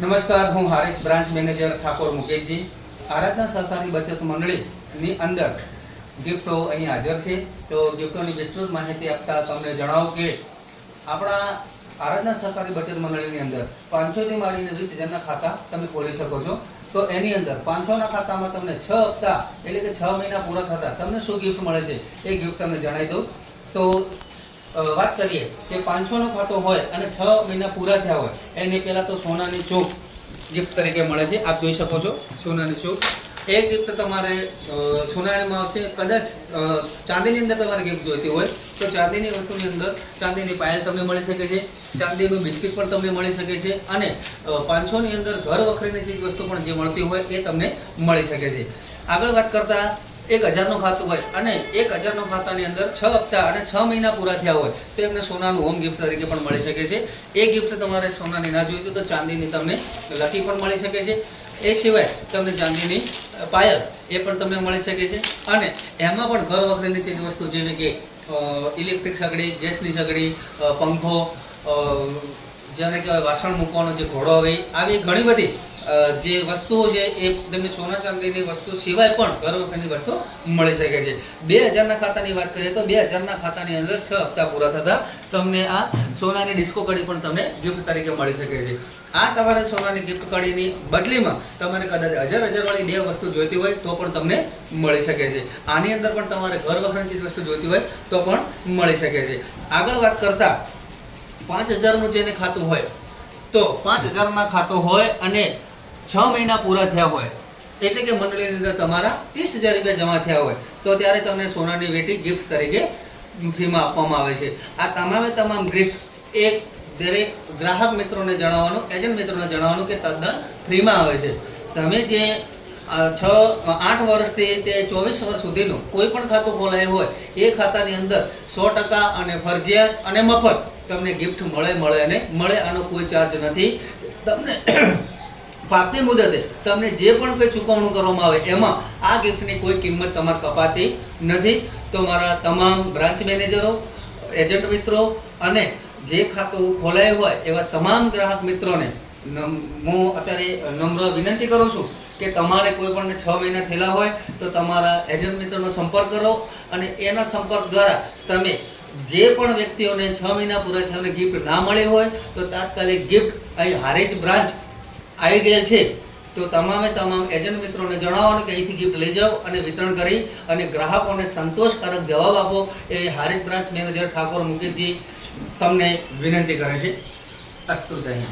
નમસ્કાર, હું Harij branch manager Thakor Mukeshji. Aradhana સહકારી બચત મંડળીની અંદર ગિફ્ટો અહીં હાજર છે. તો ગિફ્ટોની વિસ્તૃત માહિતી આપતા તમને જણાવો કે આપણા આરાધના સહકારી બચત મંડળીની અંદર પાંચસોથી માંડીને વીસ હજારના ખાતા તમે ખોલી શકો છો. તો એની અંદર પાંચસોના ખાતામાં તમને છ હપ્તા એટલે કે છ મહિના પૂરા થતા તમને શું ગિફ્ટ મળે છે એ ગિફ્ટ તમને જણાવી દઉં. તો વાત કરીએ કે પાંચસોનો ખાતો હોય અને છ મહિના પૂરા થયા હોય, એની પહેલાં તો સોનાની ચોક ગિફ્ટ તરીકે મળે છે. આપ જોઈ શકો છો સોનાની ચોક. એ ગિફ્ટ તમારે સોનામાં આવશે કદાચ ચાંદીની અંદર તમારે ગિફ્ટ જોઈતી હોય, તો ચાંદીની વસ્તુની અંદર ચાંદીની પાયલ તમને મળી શકે છે, ચાંદીનું બિસ્કિટ પણ તમને મળી શકે છે અને પાંચસોની અંદર ઘર વખરીની ચીજ વસ્તુ પણ જે મળતી હોય એ તમને મળી શકે છે. આગળ વાત કરતા એક હજારનું ખાતું હોય અને એક હજારનું ખાતાની અંદર છ હપ્તા અને છ મહિના પૂરા થયા હોય, તો એમને સોનાનું હોમ ગિફ્ટ તરીકે પણ મળી શકે છે. એ ગિફ્ટ તમારે સોનાની ના જોઈતું તો ચાંદીની તમને લકી પણ મળી શકે છે. એ સિવાય તમને ચાંદીની પાયલ એ પણ તમને મળી શકે છે. અને એમાં પણ ઘર વખરીની ચીજ વસ્તુ જેવી કે ઇલેક્ટ્રિક સગડી, ગેસની સગડી પંખો જેને કહેવાય વાસણ મૂકવાનો જે ઘોડો હોય આવી ઘણી બધી જે વસ્તુઓ છે, એ તમને સોના ચાંદીની વસ્તુ સિવાય પણ ઘર વખતની વસ્તુ મળી શકે છે. બે હજારના ખાતાની વાત કરીએ તો બે હજારના ખાતાની અંદર છ હપ્તા પૂરા થતા તમને આ સોનાની ડિસ્કો કડી પણ તમને ગિફ્ટ તરીકે મળી શકે છે. આ તમારે સોનાની ગિફ્ટ કડીની બદલીમાં તમારે કદાચ હજાર હજારવાળી બે વસ્તુ જોઈતી હોય તો પણ તમને મળી શકે છે. આની અંદર પણ તમારે ઘર વખતની વસ્તુ જોઈતી હોય તો પણ મળી શકે છે. આગળ વાત કરતા પાંચ હજારનું જેને ખાતું હોય, તો પાંચ હજારના ખાતું હોય અને છ મહિના પૂરા થયા હોય, એટલે કે મંડળીની અંદર તમારા ત્રીસ હજાર રૂપિયા જમા થયા હોય, તો ત્યારે તમને સોનાની વેટી ગિફ્ટ તરીકે ફ્રીમાં આપવામાં આવે છે. આ તમામે તમામ ગિફ્ટ એક દરેક ગ્રાહક મિત્રોને જણાવવાનું એજન્ટ મિત્રોને જણાવવાનું કે તદ્દન ફ્રીમાં આવે છે. તમે જે છ, આઠ વર્ષથી તે ચોવીસ વર્ષ સુધીનું કોઈ પણ ખાતું ખોલાયું હોય, એ ખાતાની અંદર સો ટકા અને ફરજિયાત અને મફત તમને ગિફ્ટ મળે મળે અને મળે, આનો કોઈ ચાર્જ નથી. તમને પ્રાપ્તિ મુદતે તમને જે પણ કંઈ ચૂકવણું કરવામાં આવે, એમાં આ ગિફ્ટની કોઈ કિંમત તમારે કપાતી નથી. તો મારા તમામ બ્રાન્ચ મેનેજરો એજન્ટ મિત્રો અને જે ખાતું ખોલાયું હોય, એવા તમામ ગ્રાહક મિત્રોને હું અત્યારે નમ્ર વિનંતી કરું છું કે તમારે કોઈ પણ છ મહિના થયેલા હોય, તો તમારા એજન્ટ મિત્રનો સંપર્ક કરો અને એના સંપર્ક દ્વારા તમે જે પણ વ્યક્તિઓને છ મહિના પૂરા થયાને ગિફ્ટ ના મળી હોય, તો તાત્કાલિક ગિફ્ટ અહીં હારેજ બ્રાન્ચ આવી ગયેલ છે. તો તમામે તમામ એજન્ટ મિત્રોને જણાવો કે અહીંથી ગિફ્ટ લઈ જાઓ અને વિતરણ કરી અને ગ્રાહકોને સંતોષકારક જવાબ આપો. એ હારેજ બ્રાન્ચ મેનેજર ઠાકોર મુકેશજી તમને વિનંતી કરે છે. અસ્તુ જય.